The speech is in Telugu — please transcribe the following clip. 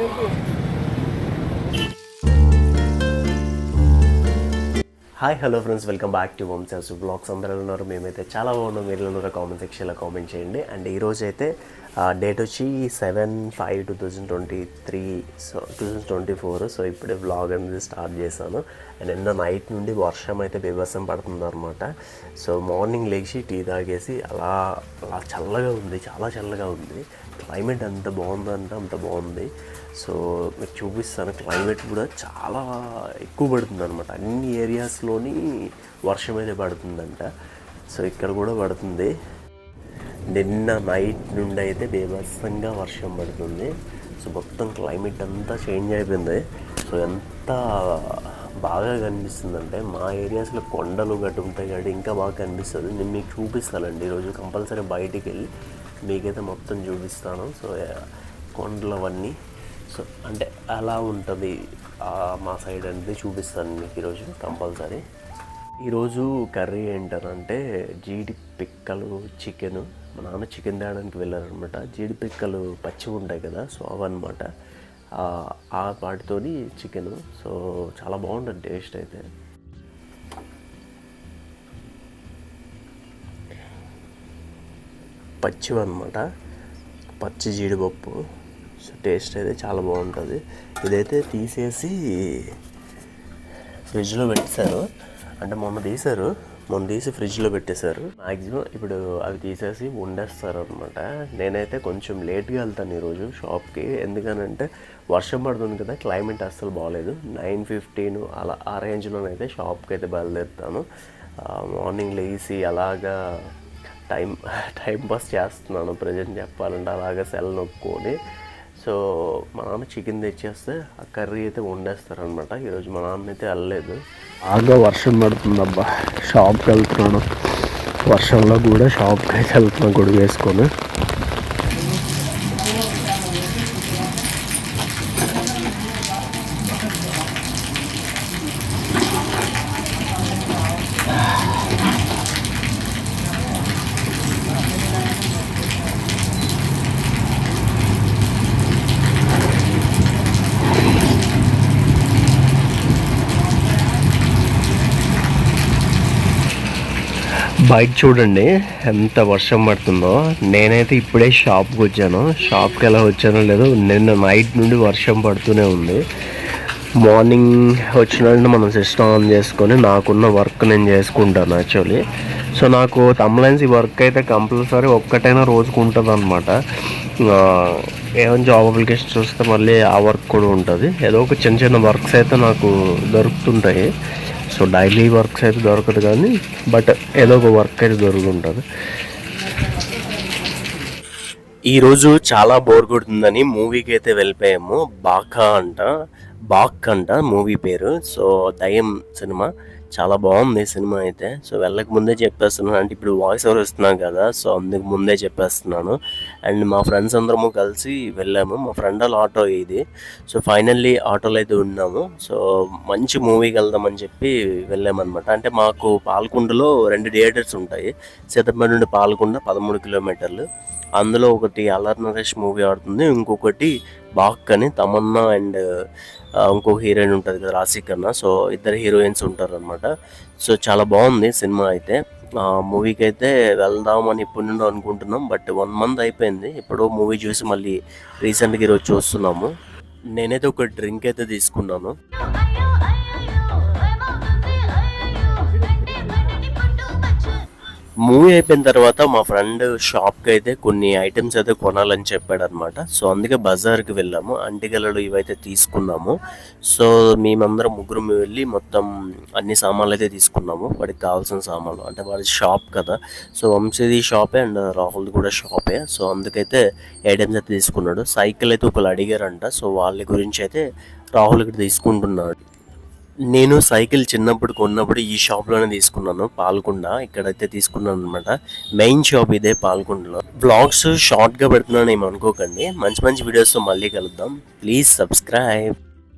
되고 hi hello friends welcome back to home sales blogs అందరూ ఉన్నారు? మేమైతే చాలా బాగున్నాం. మీరు ఉన్నారో కామెంట్ సెక్షన్లో కామెంట్ చేయండి. అండ్ ఈరోజు అయితే డేట్ వచ్చి seven five two thousand twenty three so two thousand twenty four so ఇప్పుడే వ్లాగ్ అనేది స్టార్ట్ చేశాను. అండ్ నిన్న నైట్ నుండి వర్షం అయితే బీభత్సం పడుతుంది అనమాట సో మార్నింగ్ లేచి టీ తాగేసి అలా అలా చల్లగా ఉంది చాలా చల్లగా ఉంది. క్లైమేట్ ఎంత బాగుందంటే అంత బాగుంది. సో మీకు చూపిస్తాను క్లైమేట్ కూడా చాలా ఎక్కువ పడుతుంది అనమాట అన్ని ఏరియాస్లోని వర్షం అయితే పడుతుందంట. సో ఇక్కడ కూడా పడుతుంది. నిన్న నైట్ నుండి అయితే బీభత్సంగా వర్షం పడుతుంది. సో మొత్తం క్లైమేట్ అంతా చేంజ్ అయిపోయింది. సో ఎంత బాగా కనిపిస్తుందంటే మా ఏరియాస్లో కొండలు గట్టు ఉంటాయి కాబట్టి ఇంకా బాగా కనిపిస్తుంది. నేను మీకు చూపిస్తానండి. ఈరోజు కంపల్సరీ బయటికి వెళ్ళి మీకైతే మొత్తం చూపిస్తాను. సో కొండలు అవన్నీ సో అంటే అలా ఉంటుంది. మా సైడ్ అనేది చూపిస్తాను మీకు ఈరోజు కంపల్సరీ. ఈరోజు కర్రీ ఏంటంటే జీడి పిక్కలు చికెన్. మా నాన్న చికెన్ తేయడానికి వెళ్ళారనమాట. జీడి పిక్కలు పచ్చివి ఉంటాయి కదా సో అవన్నమాట. ఆ- ఆ వాటితోని చికెన్. సో చాలా బాగుంటుంది టేస్ట్ అయితే. పచ్చివన్నమాట. పచ్చి జీడిపప్పు. సో టేస్ట్ అయితే చాలా బాగుంటుంది. ఇదైతే తీసేసి ఫ్రిడ్జ్లో పెట్టేశారు. అంటే మొన్న తీశారు. మొన్న తీసి ఫ్రిడ్జ్లో పెట్టేశారు. మ్యాక్సిమం ఇప్పుడు అవి తీసేసి వండేస్తారు అనమాట నేనైతే కొంచెం లేట్గా వెళ్తాను ఈరోజు షాప్కి. ఎందుకనంటే వర్షం పడుతుంది కదా క్లైమేట్ అస్సలు బాగాలేదు నైన్ ఫిఫ్టీన్ అలా ఆ రేంజ్లోనైతే షాప్కి అయితే బయలుదేరుతాను. మార్నింగ్ లేచి అలాగా టైం టైం పాస్ చేస్తున్నాను. ప్రజెంట్ చెప్పాలంటే అలాగా సెల్ నొక్కొని సో మా నాన్న చికెన్ తెచ్చేస్తే ఆ కర్రీ అయితే వండేస్తారనమాట ఈరోజు మా నాన్న అయితే వెళ్ళలేదు. బాగా వర్షం పడుతుంది అబ్బా షాప్కి వెళ్తున్నాను వర్షంలో కూడా షాప్కి అయితే వెళ్తున్నాను గొడుగు వేసుకొని. బైక్ చూడండి ఎంత వర్షం పడుతుందో. నేనైతే ఇప్పుడే షాప్కి వచ్చాను. షాప్కి ఎలా వచ్చానో లేదో నిన్న నైట్ నుండి వర్షం పడుతూనే ఉంది. మార్నింగ్ వచ్చిన మనం సిస్టమ్ ఆన్ చేసుకొని నాకున్న వర్క్ నేను చేసుకుంటాను యాక్చువల్లీ. సో నాకు అంబులెన్స్ ఈ వర్క్ అయితే కంపల్సరీ ఒక్కటైనా రోజుకు ఉంటుంది అనమాట ఏమైనా జాబ్ అప్లికేషన్ చూస్తే మళ్ళీ ఆ వర్క్ కూడా ఉంటుంది. ఏదో ఒక చిన్న చిన్న వర్క్స్ అయితే నాకు దొరుకుతుంటాయి. సో డైలీ వర్క్స్ అయితే దొరకదు కానీ బట్ ఏదో ఒక వర్క్ అయితే దొరుకుతుంటుంది. ఈరోజు చాలా బోర్ కొడుతుందని మూవీకి అయితే వెళ్ళిపోయాము. బాకా అంట బాక్ అంట మూవీ పేరు. సో దయం సినిమా. చాలా బాగుంది సినిమా అయితే. సో వెళ్ళక ముందే చెప్పేస్తున్నాను. అంటే ఇప్పుడు వాయిస్ ఓవర్ ఇస్తున్నాం కదా సో అందుకు ముందే చెప్పేస్తున్నాను. అండ్ మా ఫ్రెండ్స్ అందరము కలిసి వెళ్ళాము. మా ఫ్రెండ్ వాళ్ళ ఆటో ఇది. సో ఫైనల్లీ ఆటోలో అయితే ఉన్నాము. సో మంచి మూవీకి వెళ్దామని చెప్పి వెళ్ళామన్నమాట. అంటే మాకు పాల్కొండలో రెండు థియేటర్స్ ఉంటాయి. సీతపల్లి నుండి పాల్కొండ పదమూడు కిలోమీటర్లు. అందులో ఒకటి అల్లర్ నరేష్ మూవీ ఆడుతుంది. ఇంకొకటి బాక్ అని తమన్నా అండ్ ఇంకో హీరోయిన్ ఉంటుంది కదా రాశి కన్నా సో ఇద్దరు హీరోయిన్స్ ఉంటారు అనమాట సో చాలా బాగుంది సినిమా అయితే. మూవీకి అయితే వెళ్దామని ఇప్పటి నుండి అనుకుంటున్నాం. బట్ వన్ మంత్ అయిపోయింది. ఇప్పుడు మూవీ చూసి మళ్ళీ రీసెంట్గా ఈరోజు చూస్తున్నాము. నేనైతే ఒక డ్రింక్ అయితే తీసుకున్నాను. మూవీ అయిపోయిన తర్వాత మా ఫ్రెండ్ షాప్కి అయితే కొన్ని ఐటమ్స్ అయితే కొనాలని చెప్పాడు అనమాట సో అందుకే బజార్కి వెళ్ళాము. అంటిగలలు ఇవైతే తీసుకున్నాము. సో మేమందరం ముగ్గురు వెళ్ళి మొత్తం అన్ని సామాన్లు అయితే తీసుకున్నాము. వాడికి కావాల్సిన సామాన్లు. అంటే వాడి షాప్ కదా. సో వంశీది షాపే అండ్ రాహుల్ కూడా షాపే. సో అందుకైతే ఐటమ్స్ అయితే తీసుకున్నాడు. సైకిల్ అయితే ఒకళ్ళు అడిగారంట. సో వాళ్ళ గురించి అయితే రాహుల్ ఇక్కడ తీసుకుంటున్నాడు. నేను సైకిల్ చిన్నప్పుడు కొన్నప్పుడు ఈ షాప్లోనే తీసుకున్నాను పాల్కొండ ఇక్కడైతే తీసుకున్నాను అనమాట మెయిన్ షాప్ ఇదే పాల్కొండలో. బ్లాగ్స్ షార్ట్గా పెడుతున్నాను ఏమనుకోకండి అనుకోకండి మంచి మంచి వీడియోస్తో మళ్ళీ కలుద్దాం. Please subscribe.